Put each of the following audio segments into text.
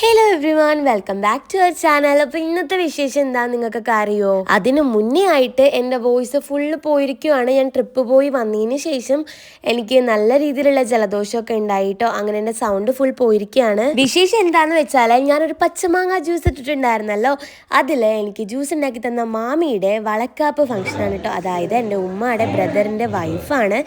Hello everyone welcome back to our channel അപ്പൊ ഇന്നത്തെ വിശേഷം എന്താ നിങ്ങൾക്കൊക്കെ അറിയോ? അതിന് മുന്നേ ആയിട്ട് എന്റെ വോയിസ് ഫുള്ള് പോയിരിക്കുവാണ്. ഞാൻ ട്രിപ്പ് പോയി വന്നതിന് ശേഷം എനിക്ക് നല്ല രീതിയിലുള്ള ജലദോഷമൊക്കെ ഉണ്ടായിട്ടോ അങ്ങനെ എന്റെ സൗണ്ട് ഫുൾ പോയിരിക്കുകയാണ്. വിശേഷം എന്താന്ന് വെച്ചാൽ ഞാനൊരു പച്ചമാങ്ങ ജ്യൂസ് ഇട്ടിട്ടുണ്ടായിരുന്നല്ലോ. അതിൽ എനിക്ക് ജ്യൂസ് ഉണ്ടാക്കി തന്ന മാമിയുടെ വളക്കാപ്പ് ഫംഗ്ഷനാണ് കേട്ടോ അതായത് എന്റെ ഉമ്മയുടെ ബ്രദറിന്റെ വൈഫാണ്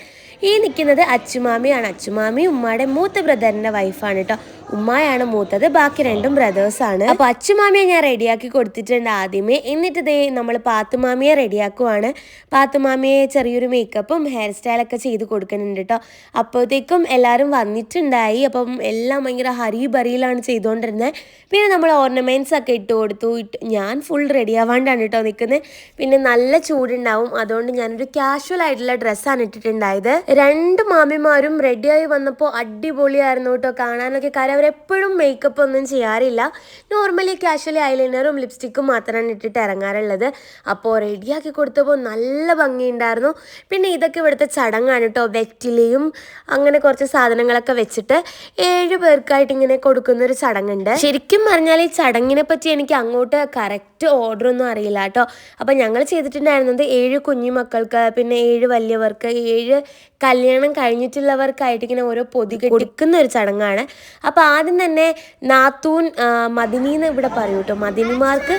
ഈ നിൽക്കുന്നത് അച്ചുമാമിയാണ് അച്ചുമാമി ഉമ്മയുടെ മൂത്ത ബ്രദറിന്റെ വൈഫാണ് കേട്ടോ ഉമ്മയാണ് മൂത്തത്. ബാക്കി രണ്ടും ബ്രദേഴ്സ് ആണ്. അപ്പൊ അച്ചുമാമിയെ ഞാൻ റെഡിയാക്കി കൊടുത്തിട്ടുണ്ട് ആദ്യമേ. എന്നിട്ട് ദേ നമ്മൾ പാത്തുമാമിയെ റെഡിയാക്കുവാണ്. പാത്തുമാമിയെ ചെറിയൊരു മേക്കപ്പും ഹെയർ സ്റ്റൈലൊക്കെ ചെയ്ത് കൊടുക്കുന്നുണ്ട് കേട്ടോ അപ്പോഴത്തേക്കും എല്ലാവരും വന്നിട്ടുണ്ടായി. അപ്പം എല്ലാം ഭയങ്കര ഹരി ബറിയിലാണ് ചെയ്തുകൊണ്ടിരുന്നത് പിന്നെ നമ്മൾ ഓർണമെന്റ്സ് ഒക്കെ ഇട്ട് കൊടുത്തു. ഞാൻ ഫുൾ റെഡിയാവാണ്ടാണ് കേട്ടോ നിൽക്കുന്നത് പിന്നെ നല്ല ചൂടുണ്ടാവും. അതുകൊണ്ട് ഞാനൊരു കാഷ്വൽ ആയിട്ടുള്ള ഡ്രസ്സാണ് ഇട്ടിട്ടുണ്ടായത്. രണ്ട് മാമിമാരും റെഡിയായി വന്നപ്പോൾ അടിപൊളിയായിരുന്നു കേട്ടോ കാണാനൊക്കെ കാര്യം അവരെപ്പോഴും മേക്കപ്പ് ഒന്നും ചെയ്യാറില്ല. നോർമലി കാഷ്വലി ഐലൈനറും ലിപ്സ്റ്റിക്കും മാത്രമാണ് ഇട്ടിട്ട് ഇറങ്ങാറുള്ളത്. അപ്പോൾ റെഡിയാക്കി കൊടുത്തപ്പോൾ നല്ല ഭംഗിയുണ്ടായിരുന്നു. പിന്നെ ഇതൊക്കെ ഇവിടുത്തെ ചടങ്ങാണ് കേട്ടോ വെറ്റിലയും അങ്ങനെ കുറച്ച് സാധനങ്ങളൊക്കെ വെച്ചിട്ട് ഏഴ് പേർക്കായിട്ട് ഇങ്ങനെ കൊടുക്കുന്ന ഒരു ചടങ്ങുണ്ട്. ശരിക്കും പറഞ്ഞാൽ ഈ ചടങ്ങിനെ പറ്റി എനിക്ക് അങ്ങോട്ട് കറക്റ്റ് ഓർഡർ ഒന്നും അറിയില്ല കേട്ടോ അപ്പോൾ ഞങ്ങൾ ചെയ്തിട്ടുണ്ടായിരുന്നത് ഏഴ് കുഞ്ഞു മക്കൾക്ക് പിന്നെ ഏഴ് വലിയവർക്ക് ഏഴ് കല്യാണം കഴിഞ്ഞിട്ടുള്ളവർക്കായിട്ട് ഇങ്ങനെ ഓരോ പൊതി കൊടുക്കുന്ന ഒരു ചടങ്ങാണ്. അപ്പോൾ ആദ്യം തന്നെ നാത്തൂൻ മദിനി എന്ന് ഇവിടെ പറയൂ കേട്ടോ മദിനിമാർക്ക്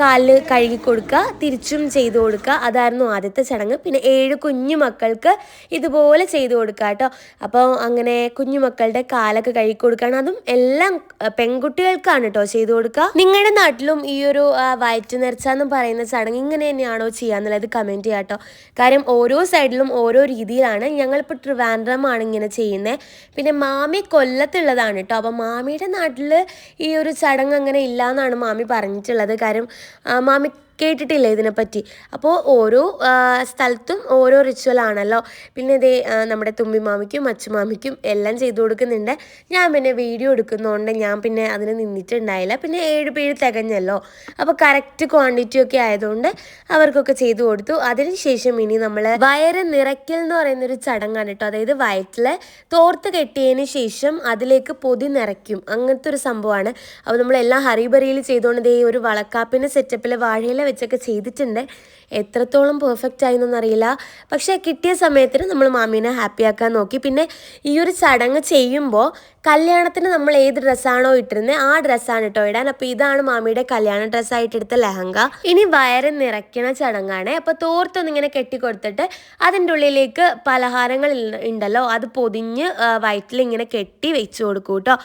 കാൽ കഴുകി കൊടുക്കുക തിരിച്ചും ചെയ്തു കൊടുക്കുക അതായിരുന്നു ആദ്യത്തെ ചടങ്ങ്. പിന്നെ ഏഴ് കുഞ്ഞു മക്കൾക്ക് ഇതുപോലെ ചെയ്തു കൊടുക്കുക കേട്ടോ അപ്പോൾ അങ്ങനെ കുഞ്ഞുമക്കളുടെ കാലൊക്കെ കഴുകി കൊടുക്കുകയാണ് അതും എല്ലാം പെൺകുട്ടികൾക്കാണ് കേട്ടോ ചെയ്തു കൊടുക്കുക നിങ്ങളുടെ നാട്ടിലും ഈ ഒരു വയറ്റ് നിറച്ച എന്ന് പറയുന്ന ചടങ്ങ് ഇങ്ങനെ തന്നെയാണോ ചെയ്യാന്നുള്ളത് കമന്റ് ചെയ്യാം കേട്ടോ കാര്യം ഓരോ സൈഡിലും ഓരോ രീതിയിലാണ് ഞങ്ങളിപ്പോൾ ട്രിവാൻഡ്രമാണ് ഇങ്ങനെ ചെയ്യുന്നത് പിന്നെ മാമി കൊല്ലത്തുള്ളതാണ് കേട്ടോ അപ്പോൾ മാമിയുടെ നാട്ടിൽ ഈ ഒരു ചടങ്ങ് അങ്ങനെ ഇല്ല എന്നാണ് മാമി പറഞ്ഞിട്ടുള്ളത്. കാരണം മാമി കേട്ടിട്ടില്ല ഇതിനെപ്പറ്റി. അപ്പോൾ ഓരോ സ്ഥലത്തും ഓരോ റിച്വൽ ആണല്ലോ. പിന്നെ ഇതേ നമ്മുടെ തുമ്പിമാമിക്കും അച്ചുമാമിക്കും എല്ലാം ചെയ്തു കൊടുക്കുന്നുണ്ട്. ഞാൻ പിന്നെ വീഡിയോ എടുക്കുന്നതുകൊണ്ട് ഞാൻ പിന്നെ അതിന് നിന്നിട്ടുണ്ടായില്ല. പിന്നെ ഏഴ് പേര് തികഞ്ഞല്ലോ. അപ്പോൾ കറക്റ്റ് ക്വാണ്ടിറ്റി ഒക്കെ ആയതുകൊണ്ട് അവർക്കൊക്കെ ചെയ്തു കൊടുത്തു. അതിനുശേഷം ഇനി നമ്മൾ വയറ് നിറയ്ക്കൽ എന്ന് പറയുന്ന ഒരു ചടങ്ങാണ് കേട്ടോ. അതായത് വയറ്റിൽ തോർത്ത് കെട്ടിയതിന് ശേഷം അതിലേക്ക് പൊതി നിറയ്ക്കും. അങ്ങനത്തെ ഒരു സംഭവമാണ്. അപ്പോൾ നമ്മളെല്ലാം ഹറിബറിയിൽ ചെയ്തുകൊണ്ട് ഈ ഒരു വളക്കാപ്പിന്റെ സെറ്റപ്പിൽ വാഴയില വെച്ചൊക്കെ ചെയ്തിട്ടുണ്ട്. എത്രത്തോളം പെർഫെക്റ്റ് ആയി അറിയില്ല പക്ഷേ കിട്ടിയ സമയത്തിന് നമ്മൾ മാമീനെ ഹാപ്പിയാക്കാൻ നോക്കി. പിന്നെ ഈ ഒരു ചടങ്ങ് ചെയ്യുമ്പോൾ കല്യാണത്തിന് നമ്മൾ ഏത് ഡ്രസ്സാണോ ഇട്ടിരുന്നത് ആ ഡ്രസ്സാണ് കേട്ടോ ഇടാൻ. അപ്പോൾ ഇതാണ് മാമിയുടെ കല്യാണ ഡ്രസ്സായിട്ട് എടുത്ത ലെഹങ്ക. ഇനി വയറ് നിറയ്ക്കണ ചടങ്ങാണ്. അപ്പോൾ തോർത്തൊന്ന് ഇങ്ങനെ കെട്ടിക്കൊടുത്തിട്ട് അതിന്റെ ഉള്ളിലേക്ക് പലഹാരങ്ങൾ ഉണ്ടല്ലോ അത് പൊതിഞ്ഞ് വയറ്റിൽ ഇങ്ങനെ കെട്ടി വെച്ച് കൊടുക്കും കേട്ടോ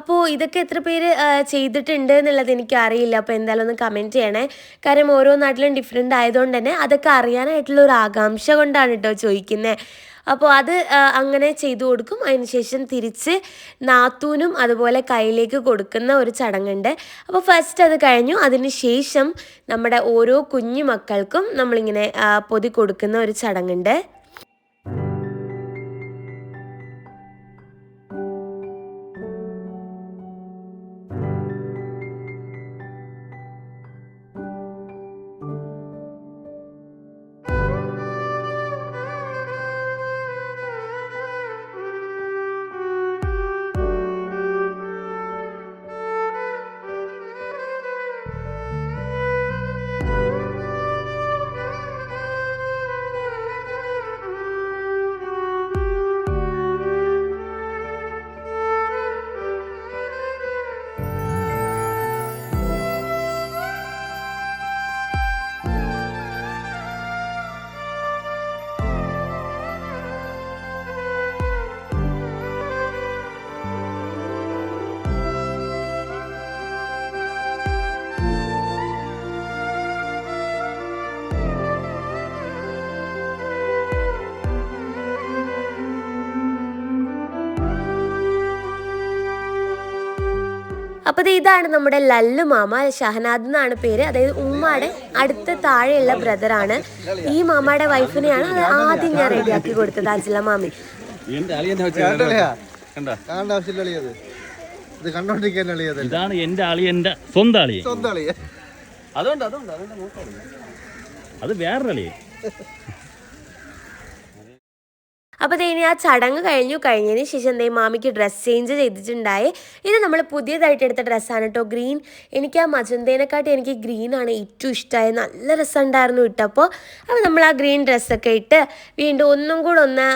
അപ്പോൾ ഇതൊക്കെ എത്ര പേര് ചെയ്തിട്ടുണ്ട് എന്നുള്ളത് എനിക്ക് അറിയില്ല. അപ്പോൾ എന്തായാലും ഒന്ന് കമന്റ് ചെയ്യണേ. കാരണം ഓരോ നാട്ടിലും ഡിഫറെന്റ് ആയതുകൊണ്ട് തന്നെ അതൊക്കെ അറിയാനായിട്ടുള്ള ഒരു ആകാംക്ഷ കൊണ്ടാണ് കേട്ടോ ചോദിക്കുന്നത് അപ്പോൾ അത് അങ്ങനെ ചെയ്തു കൊടുക്കും. അതിനുശേഷം തിരിച്ച് നാത്തൂനും അതുപോലെ കയ്യിലേക്ക് കൊടുക്കുന്ന ഒരു ചടങ്ങുണ്ട്. അപ്പോൾ ഫസ്റ്റ് അത് കഴിഞ്ഞു. അതിനുശേഷം നമ്മുടെ ഓരോ കുഞ്ഞു മക്കൾക്കും നമ്മളിങ്ങനെ പൊതി കൊടുക്കുന്ന ഒരു ചടങ്ങുണ്ട്. അപ്പോൾ ഇതാണ് നമ്മുടെ ലല്ലു മാമ ഷഹനാദ് എന്നാണ് പേര്. അതായത് ഉമ്മയുടെ അടുത്ത താഴെയുള്ള ബ്രദറാണ് ഈ മാമയുടെ വൈഫിനെയാണ് അത് ആദ്യം ഞാൻ റെഡിയാക്കി കൊടുത്തത് അജില മാമി. ഇതാണ് എന്റെ അളിയന്റെ സ്വന്തം അളിയ അതുകൊണ്ട് അതുകൊണ്ട് അത് വേറൊരു അളിയൻ. അപ്പോൾ ഇനി ആ ചടങ്ങ് കഴിഞ്ഞു. കഴിഞ്ഞതിന് ശേഷം എന്തേ മാമിക്ക് ഡ്രസ്സ് ചേഞ്ച് ചെയ്തിട്ടുണ്ടായി. ഇത് നമ്മൾ പുതിയതായിട്ട് എടുത്ത ഡ്രസ്സാണ് കേട്ടോ ഗ്രീൻ എനിക്ക് ആ മജന്തേനെക്കാട്ടി എനിക്ക് ഗ്രീൻ ആണ് ഏറ്റവും ഇഷ്ടമായത് നല്ല രസമുണ്ടായിരുന്നു ഇട്ടപ്പോൾ അപ്പോൾ നമ്മൾ ആ ഗ്രീൻ ഡ്രസ്സൊക്കെ ഇട്ട് വീണ്ടും ഒന്നും കൂടെ ഒന്ന്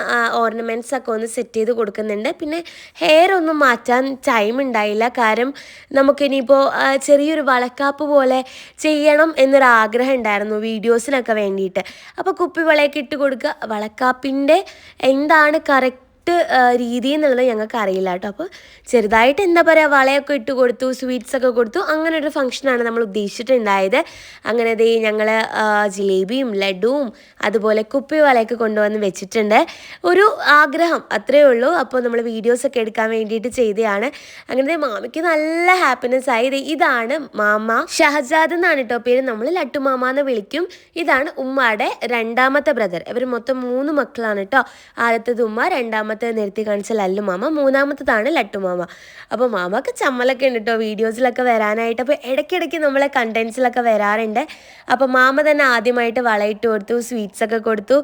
ഓർണമെന്റ്സ് ഒക്കെ ഒന്ന് സെറ്റ് ചെയ്ത് കൊടുക്കുന്നുണ്ട്. പിന്നെ ഹെയർ ഒന്നും മാറ്റാൻ ടൈം ഉണ്ടായില്ല. കാരണം നമുക്കിനിയിപ്പോൾ ചെറിയൊരു വളക്കാപ്പ് പോലെ ചെയ്യണം എന്നൊരു ആഗ്രഹം ഉണ്ടായിരുന്നു വീഡിയോസിനൊക്കെ വേണ്ടിയിട്ട്. അപ്പോൾ കുപ്പി വളയൊക്കെ ഇട്ട് കൊടുക്കുക. വളക്കാപ്പിന്റെ എന്താണ് കറക്റ്റ് രീതി എന്നുള്ളത് ഞങ്ങൾക്ക് അറിയില്ല കേട്ടോ. അപ്പോൾ ചെറുതായിട്ട് എന്താ പറയുക വളയൊക്കെ ഇട്ട് കൊടുത്തു സ്വീറ്റ്സ് ഒക്കെ കൊടുത്തു അങ്ങനെ ഒരു ഫംഗ്ഷനാണ് നമ്മൾ ഉദ്ദേശിച്ചിട്ടുണ്ടായത്. അങ്ങനെ ദേ ഞങ്ങൾ ജിലേബിയും ലഡുവും അതുപോലെ കുപ്പി വളയൊക്കെ കൊണ്ടുവന്ന് വെച്ചിട്ടുണ്ട്. ഒരു ആഗ്രഹം അത്രയേ ഉള്ളൂ. അപ്പോൾ നമ്മൾ വീഡിയോസൊക്കെ എടുക്കാൻ വേണ്ടിയിട്ട് ചെയ്തതാണ്. അങ്ങനെ മാമയ്ക്ക് നല്ല ഹാപ്പിനെസ് ആയി. ഇതാണ് മാമ. ഷഹജാദ് എന്നാണ് കേട്ടോ പേര്. നമ്മൾ ലട്ടു മാമ എന്ന് വിളിക്കും. ഇതാണ് ഉമ്മയുടെ രണ്ടാമത്തെ ബ്രദർ ഇവർ മൊത്തം മൂന്ന് മക്കളാണ് കേട്ടോ. ആദ്യത്തേത് ഉമ്മ രണ്ടാമത്തെ നിർത്തി കാണിച്ച ലല്ലു മാമ മൂന്നാമത്തതാണ് ലട്ടു മാമ. അപ്പോൾ മാമക്ക് ചമ്മലൊക്കെ ഉണ്ട് കേട്ടോ വീഡിയോസിലൊക്കെ വരാനായിട്ട്. അപ്പോൾ ഇടയ്ക്കിടയ്ക്ക് നമ്മളെ കണ്ടൻസിലൊക്കെ വരാറുണ്ട്. അപ്പോൾ മാമ തന്നെ ആദ്യമായിട്ട് വളയിട്ട് കൊടുത്തു സ്വീറ്റ്സ് ഒക്കെ കൊടുത്തു.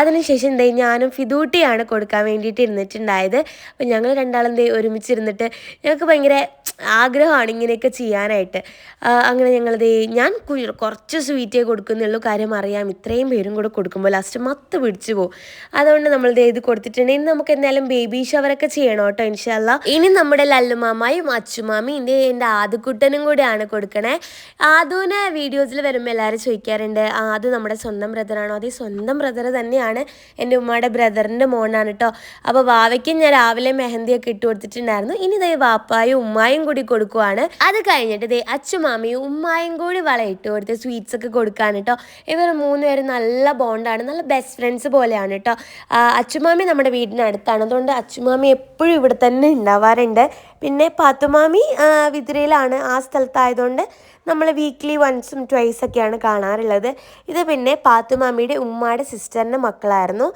അതിനുശേഷം എന്തേ ഞാനും ഫിദൂട്ടിയാണ് കൊടുക്കാൻ വേണ്ടിയിട്ട് ഇരുന്നിട്ടുണ്ടായത്. അപ്പോൾ ഞങ്ങൾ രണ്ടാളും ദേ ഒരുമിച്ചിരുന്നിട്ട് ഞങ്ങൾക്ക് ഭയങ്കര ആഗ്രഹമാണ് ഇങ്ങനെയൊക്കെ ചെയ്യാനായിട്ട്. അങ്ങനെ ഞങ്ങളത് ഞാൻ കുറച്ച് സ്വീറ്റേ കൊടുക്കുന്നുള്ളൂ. കാര്യം അറിയാം ഇത്രയും പേരും കൂടെ കൊടുക്കുമ്പോൾ ലാസ്റ്റ് മത്ത് പിടിച്ചു പോകും. അതുകൊണ്ട് നമ്മൾ ദേ ഇത് കൊടുത്തിട്ടുണ്ട്. ഇനി നമുക്ക് എന്തായാലും ബേബി ഷവറൊക്കെ ചെയ്യണം കേട്ടോ ഇൻഷല്ല ഇനി നമ്മുടെ ലല്ലുമാമയും അച്ചുമാമയും ഇതേ എന്റെ ആദുക്കുട്ടനും കൂടെയാണ് കൊടുക്കണേ. ആദുവിനെ വീഡിയോസിൽ വരുമ്പോൾ എല്ലാവരും ചോദിക്കാറുണ്ട് ആദു നമ്മുടെ സ്വന്തം ബ്രദറാണോ അതേ സ്വന്തം ബ്രദർ തന്നെയാണ് എന്റെ ഉമ്മയുടെ ബ്രദറിന്റെ മോനാണ് കേട്ടോ. അപ്പോൾ വാവയ്ക്കും ഞാൻ രാവിലെ മെഹന്തിയൊക്കെ ഇട്ട് കൊടുത്തിട്ടുണ്ടായിരുന്നു. ഇനി ദേ വാപ്പായും ഉമ്മായും കൂടി കൊടുക്കുവാണ്. അത് കഴിഞ്ഞിട്ട് ദേ അച്ചുമാമയും ഉമ്മായും കൂടി വളയിട്ട് കൊടുത്ത് സ്വീറ്റ്സ് ഒക്കെ കൊടുക്കാൻ കേട്ടോ ഇവർ മൂന്നുപേരും നല്ല ബോണ്ടാണ് നല്ല ബെസ്റ്റ് ഫ്രണ്ട്സ് പോലെയാണ് കേട്ടോ അച്ചുമാമി നമ്മുടെ വീടിനടുത്താണ്. അതുകൊണ്ട് അച്ചുമാമി എപ്പോഴും ഇവിടെ തന്നെ ഉണ്ടാവാറുണ്ട്. പിന്നെ പാത്തുമാമി വിതുരയിലാണ് ആ സ്ഥലത്തായതുകൊണ്ട് നമ്മൾ വീക്ക്ലി വൺസും ട്വൈസ് ഒക്കെയാണ് കാണാറുള്ളത്. ഇത് പിന്നെ പാത്തുമാമിയുടെ ഉമ്മയുടെ സിസ്റ്ററിന്റെ മക്കളായിരുന്നു.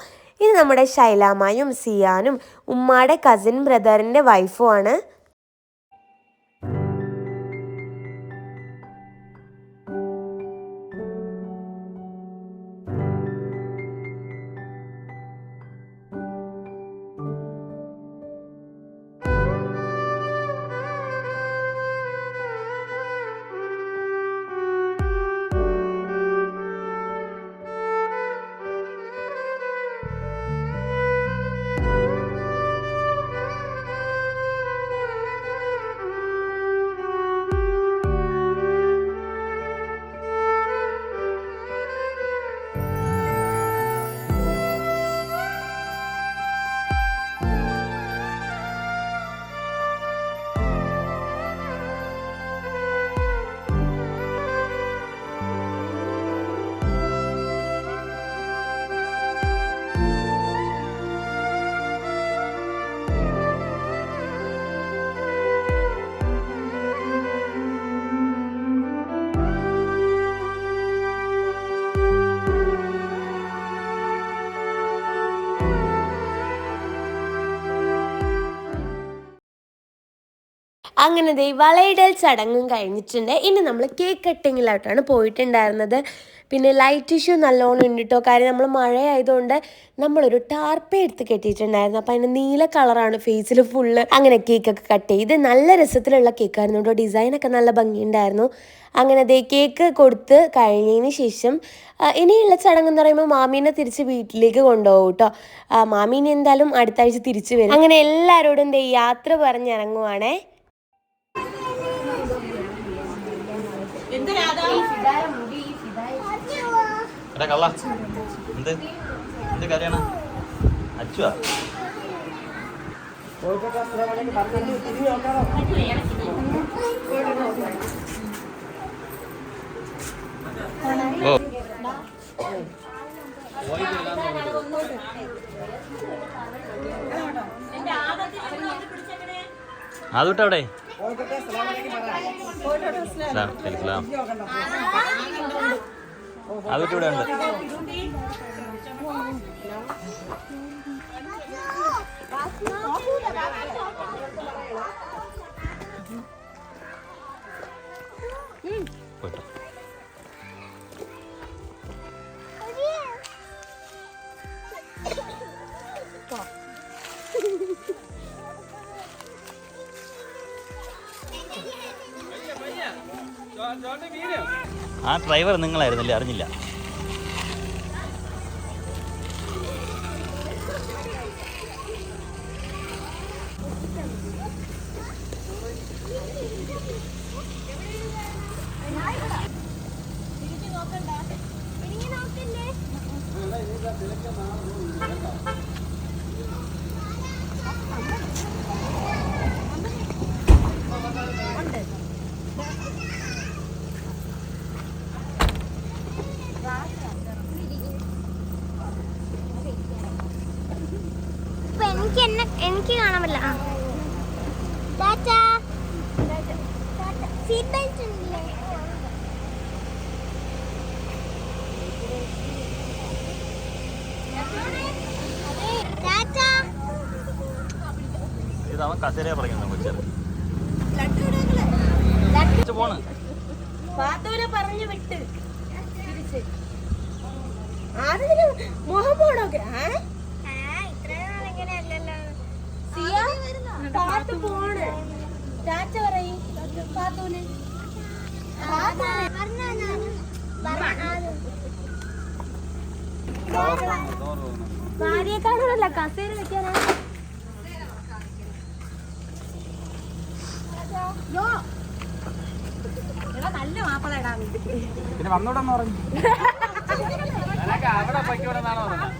ഇത് നമ്മുടെ ശൈലാമായും സിയാനും ഉമ്മയുടെ കസിൻ ബ്രദറിന്റെ വൈഫുമാണ് അങ്ങനെ ദേ വളയിടൽ ചടങ്ങും കഴിഞ്ഞിട്ടുണ്ട്. ഇനി നമ്മൾ കേക്ക് കട്ടിങ്ങിലോട്ടാണ് പോയിട്ടുണ്ടായിരുന്നത്. പിന്നെ ലൈറ്റ് ഇഷ്യൂ നല്ലോണം ഉണ്ട് കേട്ടോ കാര്യം നമ്മൾ മഴയായതുകൊണ്ട് നമ്മളൊരു ടാർപ്പ എടുത്ത് കെട്ടിയിട്ടുണ്ടായിരുന്നു. അപ്പം അതിന് നീല കളറാണ് ഫേസിൽ ഫുള്ള് അങ്ങനെ കേക്കൊക്കെ കട്ട് ചെയ്ത്. നല്ല രസത്തിലുള്ള കേക്കായിരുന്നു കേട്ടോ. ഡിസൈനൊക്കെ നല്ല ഭംഗിയുണ്ടായിരുന്നു. അങ്ങനെ ദേ കേക്ക് കൊടുത്ത് കഴിഞ്ഞതിന് ശേഷം ഇനിയുള്ള ചടങ്ങ് എന്ന് പറയുമ്പോൾ മാമീനെ തിരിച്ച് വീട്ടിലേക്ക് കൊണ്ടുപോകും കേട്ടോ. മാമീനെ എന്തായാലും അടുത്ത ആഴ്ച തിരിച്ചു വരും. അങ്ങനെ എല്ലാവരോടും ദേ യാത്ര പറഞ്ഞിറങ്ങുവാണേ. എടാ കള്ള. എന്ത്? എന്ത് കാര്യമാണ് അച്ചുവാ? ഓ. സലാം. അതുവിട്ട് ഇവിടെ ഉണ്ട് പോയിട്ടോ ആ ഡ്രൈവർ നിങ്ങളായിരുന്നില്ലേ? അറിഞ്ഞില്ല. എനിക്ക് എന്നെ എനിക്ക് കാണാൻ പറ്റില്ല. ആ. ടാറ്റാ. സീറ്റ് ബെൽറ്റ് ഉണ്ടല്ലേ? അവൻ കസേരയെ പറയുന്നു കൊച്ചത് പോണ്. പാത്തൂനെ പറഞ്ഞു വിട്ട്. ആദ്യം മുഖം പോണോക്കെ ഇങ്ങനെയല്ലല്ലോ. പാത്ത് പോണ്. ടാറ്റ പറയും. പാത്തൂന് പറഞ്ഞോ ഞാൻ. പറഞ്ഞോ. ഭാര്യയെ കാണാനല്ല കസേര വെക്കാനാണ് നല്ല മാപ്പിള ഇടാൻ പിന്നെ വന്നോടെന്ന് പറഞ്ഞു. അവിടെ പൊയ്ക്കോടെന്നാണോ പറഞ്ഞത്.